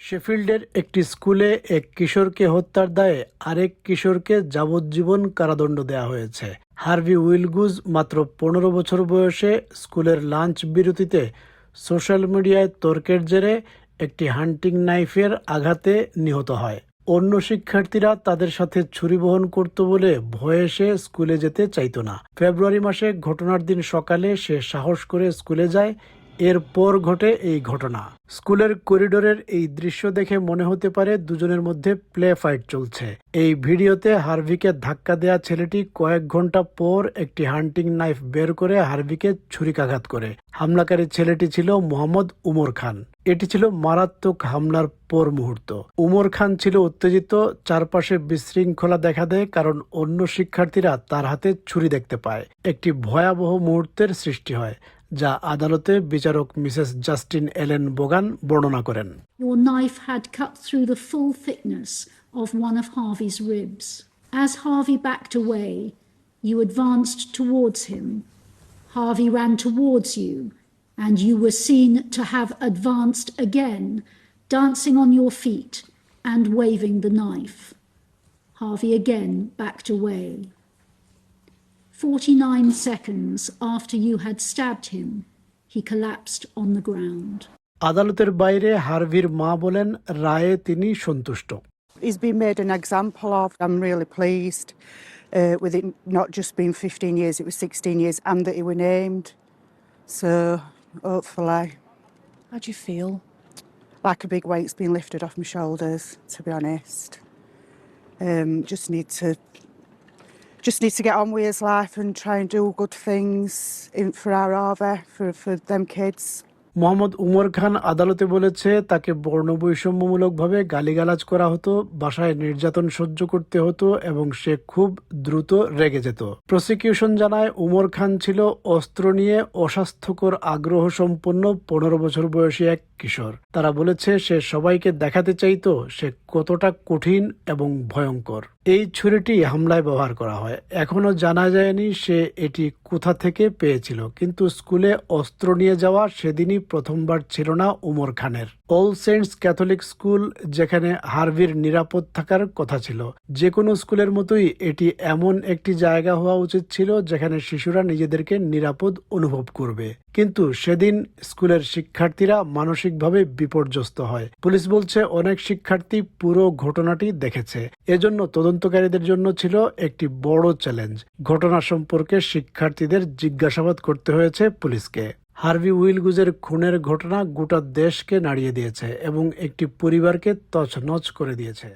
শেফিল্ডের একটি স্কুলে এক কিশোরকে হত্যার দায়ে আরেক কিশোরকে যাবজ্জীবন কারাদণ্ড দেওয়া হয়েছে। হার্ভি উইলগুজ মাত্র পনেরো বছর বয়সে স্কুলের লাঞ্চ বিরতিতে সোশ্যাল মিডিয়ায় তর্কের জেরে একটি হান্টিং নাইফের আঘাতে নিহত হয়। অন্য শিক্ষার্থীরা তাদের সাথে ছুরি বহন করত বলে ভয়ে সে স্কুলে যেতে চাইতো না। ফেব্রুয়ারি মাসে ঘটনার দিন সকালে সে সাহস করে স্কুলে যায় এরপর ঘটে এই ঘটনা। স্কুলের করিডোরের এই দৃশ্য দেখে মনে হতে পারে দুজনের মধ্যে প্লে ফাইট চলছে। এই ভিডিওতে হার্ভিকে ধাক্কা দেয়া ছেলেটি কয়েক ঘণ্টা পর একটি হান্টিং নাইফ বের করে হার্ভিকে ছুরিকাঘাত করে। হামলাকারী ছেলেটি ছিল মোহাম্মদ উমর খান। এটি ছিল মারাত্মক হামলার পর মুহূর্ত। উমর খান ছিল উত্তেজিত, চারপাশে বিশৃঙ্খলা দেখা দেয় কারণ অন্য শিক্ষার্থীরা তার হাতে ছুরি দেখতে পায়। একটি ভয়াবহ মুহূর্তের সৃষ্টি হয়। যা আদালতে বিচারক মিসেস জাস্টিন এলেন বোগান বর্ণনা করেন Your knife had cut through the full thickness of one of Harvey's ribs. As Harvey backed away, you advanced towards him. Harvey ran towards you, and you were seen to have advanced again, dancing on your feet and waving the knife. Harvey again backed away. 49 seconds after you had stabbed him, he collapsed on the ground. আদালতের বাইরে হার্ভির মা বলেন রায়ে তিনি সন্তুষ্ট He's been made an example of. I'm really pleased uh, with it not just being 15 years, it was 16 years, and that he were named. So hopefully, How do you feel? like a big weight's been lifted off my shoulders. To be honest, um, just need to just need to get on with his life and try and do good things in, for our Arva, for for them kids. Mohammad Umar খান আদালতে বলেছে, তাকে বর্ণবৈষম্যমূলকভাবে গালিগালাজ করা হতো, বাসায় নির্যাতন সহ্য করতে হতো এবং সে খুব দ্রুত রেগে যেত। প্রসিকিউশন জানায়, উমর খান ছিল অস্ত্র নিয়ে অস্বাস্থ্যকর আগ্রহ সম্পন্ন পনেরো বছর বয়সী এক কিশোর। তারা বলেছে, সে সবাইকে দেখাতে চাইতো, সে কতটা কঠিন এবং ভয়ঙ্কর। এই ছুরিটি হামলায় ব্যবহার করা হয়। এখনও জানা যায়নি সে এটি কোথা থেকে পেয়েছিল, কিন্তু স্কুলে অস্ত্র নিয়ে যাওয়া সেদিনই প্রথমবার ছিল না উমর খানের। অল সেন্টস ক্যাথলিক স্কুল যেখানে হার্ভির নিরাপদ থাকার কথা ছিল। যে কোনো স্কুলের মতোই এটি এমন একটি জায়গা হওয়া উচিত ছিল, যেখানে শিশুরা নিজেদেরকে নিরাপদ অনুভব করবে। কিন্তু সেদিন স্কুলের শিক্ষার্থীরা মানসিকভাবে বিপর্যস্ত হয়। পুলিশ বলছে, অনেক শিক্ষার্থী পুরো ঘটনাটি দেখেছে। এজন্য তদন্তকারীদের জন্য ছিল একটি বড় চ্যালেঞ্জ। ঘটনা সম্পর্কে শিক্ষার্থীদের জিজ্ঞাসাবাদ করতে হয়েছে পুলিশকে। হার্ভি উইলগুজের খুনের ঘটনা গোটা দেশকে নাড়িয়ে দিয়েছে এবং একটি পরিবারকে তছনছ করে দিয়েছে।